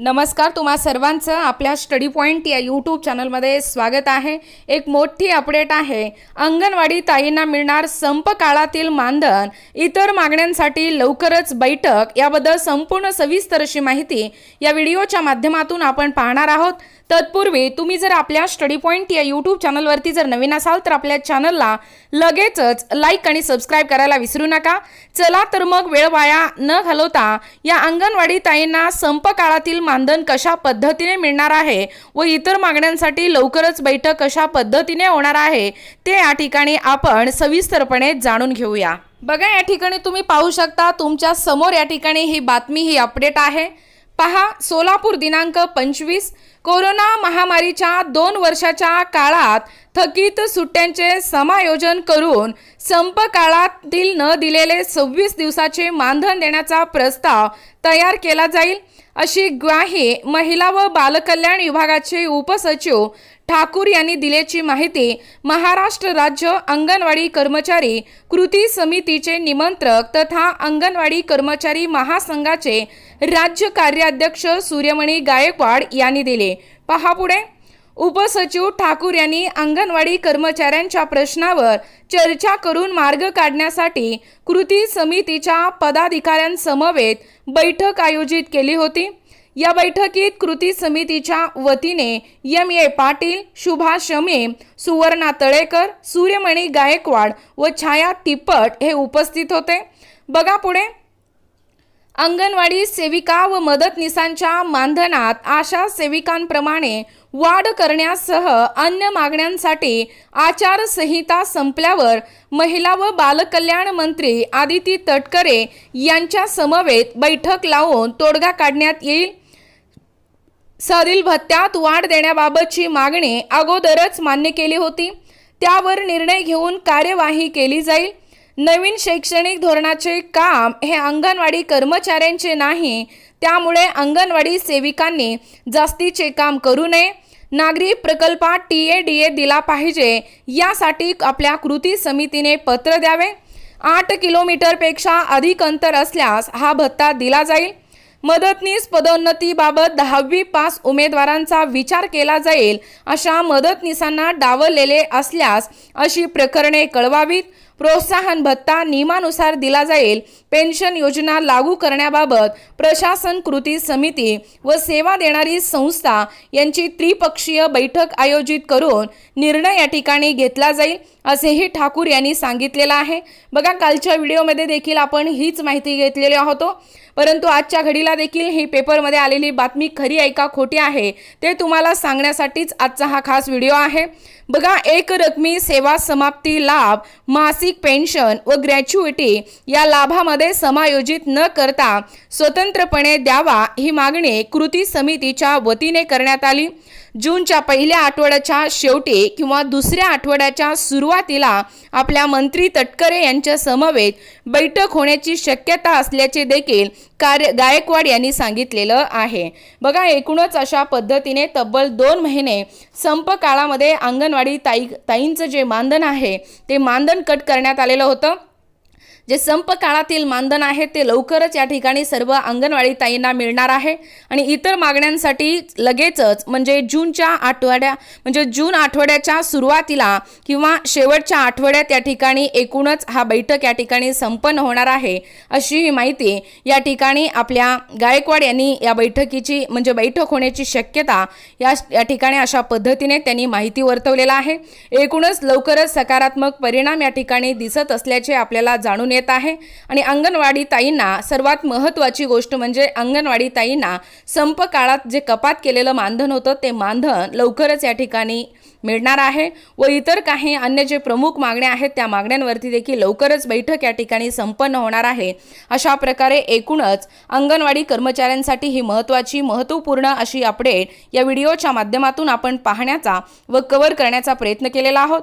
नमस्कार तुम्हा सर्वांचं आपल्या स्टडी पॉईंट या यूट्यूब चॅनलमध्ये स्वागत आहे. एक मोठी अपडेट आहे. अंगणवाडी ताईंना मिळणार संप काळातील मानधन इतर मागण्यांसाठी लवकरच बैठक याबद्दल संपूर्ण सविस्तर अशी माहिती या व्हिडिओच्या माध्यमातून आपण पाहणार आहोत. तत्पूर्वी तुम्ही जर आपल्या स्टडी पॉईंट या यूट्यूब चॅनलवरती जर नवीन असाल तर आपल्या चॅनलला लगेचच लाईक आणि सबस्क्राईब करायला विसरू नका. चला तर मग वेळ वाया न घालवता या अंगणवाडी ताईंना संप काळातील मानधन कशा पद्धतीने मिळणार आहे व इतर मागण्यांसाठी लवकरच बैठक कशा पद्धतीने होणार आहे ते या ठिकाणी आपण सविस्तरपणे जाणून घेऊया. बघा या ठिकाणी तुम्ही पाहू शकता तुमच्यासमोर या ठिकाणी ही बातमी ही अपडेट आहे. पहा सोलापूर दिनांक पंचवीस. कोरोना महामारीच्या दोन वर्षाच्या काळात थकीत सुट्ट्यांचे समायोजन करून संप काळातील न दिलेले सव्वीस दिवसाचे मानधन देण्याचा प्रस्ताव तयार केला जाईल. अशी ग्वाही महिला व बालकल्याण विभागाचे उपसचिव ठाकूर यांनी दिल्याची माहिती महाराष्ट्र राज्य अंगणवाडी कर्मचारी कृती समितीचे निमंत्रक तथा अंगणवाडी कर्मचारी महासंघाचे राज्य कार्याध्यक्ष सूर्यमणी गायकवाड यांनी दिले. पहा पुढे. उपसचिव ठाकूर यांनी अंगणवाडी कर्मचाऱ्यांच्या प्रश्नावर चर्चा करून मार्ग काढण्यासाठी कृती समितीच्या पदाधिकाऱ्यांसमवेत बैठक आयोजित केली होती. या बैठकीत कृती समितीच्या वतीने एम ए पाटील शुभा शमे सुवर्णा तळेकर सूर्यमणी गायकवाड व छाया तिप्पट हे उपस्थित होते. बघा पुढे. अंगणवाडी सेविका व मदतनीसांच्या मानधनात आशा सेविकांप्रमाणे वाढ करण्यासह अन्य मागण्यांसाठी आचारसंहिता संपल्यावर महिला व बालकल्याण मंत्री आदिती तटकरे यांच्या समवेत बैठक लावून तोडगा काढण्यात येईल. सरील भत्त्यात वाढ देण्याबाबतची मागणी अगोदरच मान्य केली होती. त्यावर निर्णय घेऊन कार्यवाही केली जाईल. नवीन शैक्षणिक धोरणाचे काम हे अंगणवाडी कर्मचाऱ्यांचे नाही त्यामुळे अंगणवाडी सेविकांनी जास्तीचे काम करू नये. नागरी प्रकल्पात टी ए डी ए दिला पाहिजे यासाठी आपल्या कृती समितीने पत्र द्यावे. आठ किलोमीटरपेक्षा अधिक अंतर असल्यास हा भत्ता दिला जाईल. मदतनीस पदोन्नतीबाबत दहावी पास उमेदवारांचा विचार केला जाईल अशा मदतनीसांना डावलेले असल्यास अशी प्रकरणे कळवावीत. प्रोत्साहन भत्ता नियमानुसार दिला जाईल. पेन्शन योजना लागू करण्याबाबत प्रशासन कृती समिती व सेवा देणारी संस्था यांची त्रिपक्षीय बैठक आयोजित करून निर्णय या ठिकाणी घेतला जाईल असेही ठाकूर यांनी सांगितलेलं आहे. बघा कालच्या व्हिडिओमध्ये देखील आपण हीच माहिती घेतलेली आहोत. परंतु आजच्या घडीला देखील ही पेपरमध्ये आलेली बातमी खरी आहे का खोटी आहे ते तुम्हाला सांगण्यासाठीच आजचा हा खास व्हिडिओ आहे. बघा एक रकमी सेवा समाप्ती लाभ मासिक पेन्शन व ग्रॅच्युइटी या लाभामध्ये समायोजित न करता स्वतंत्रपणे द्यावा ही मागणी कृती समितीच्या वतीने करण्यात आली. जूनच्या पहिल्या आठवड्याच्या शेवटी किंवा दुसऱ्या आठवड्याच्या सुरुवातीला आपल्या मंत्री तटकरे यांच्या समवेत बैठक होण्याची शक्यता असल्याचे देखील कार्य गायकवाड यांनी सांगितलेलं आहे. बघा एकूणच अशा पद्धतीने तब्बल दोन महिने संप काळामध्ये अंगणवाडी ताई ताईंचं जे मानधन आहे ते मानधन कट करण्यात आलेलं होतं. जे संप काळातील मानधन आहे ते लवकरच या ठिकाणी सर्व अंगणवाडी ताईंना मिळणार आहे. आणि इतर मागण्यांसाठी लगेचच म्हणजे जूनच्या आठवड्या म्हणजे जून आठवड्याच्या सुरुवातीला किंवा शेवटच्या आठवड्यात या ठिकाणी एकूणच हा बैठक या ठिकाणी संपन्न होणार आहे अशी ही माहिती या ठिकाणी आपल्या गायकवाड यांनी या बैठकीची म्हणजे बैठक होण्याची शक्यता या या ठिकाणी अशा पद्धतीने त्यांनी माहिती वर्तवलेला आहे. एकूणच लवकरच सकारात्मक परिणाम या ठिकाणी दिसत असल्याचे आपल्याला जाणून येत आहे. आणि अंगणवाडी ताईंना सर्वात महत्त्वाची गोष्ट म्हणजे अंगणवाडी ताईंना संप काळात जे कपात केलेलं मानधन होतं ते मानधन लवकरच या ठिकाणी मिळणार आहे. व इतर काही अन्य जे प्रमुख मागण्या आहेत त्या मागण्यांवरती देखील लवकरच बैठक या ठिकाणी संपन्न होणार आहे. अशा प्रकारे एकूणच अंगणवाडी कर्मचाऱ्यांसाठी ही महत्त्वाची महत्त्वपूर्ण अशी अपडेट या व्हिडिओच्या माध्यमातून आपण पाहण्याचा व कव्हर करण्याचा प्रयत्न केलेला आहोत.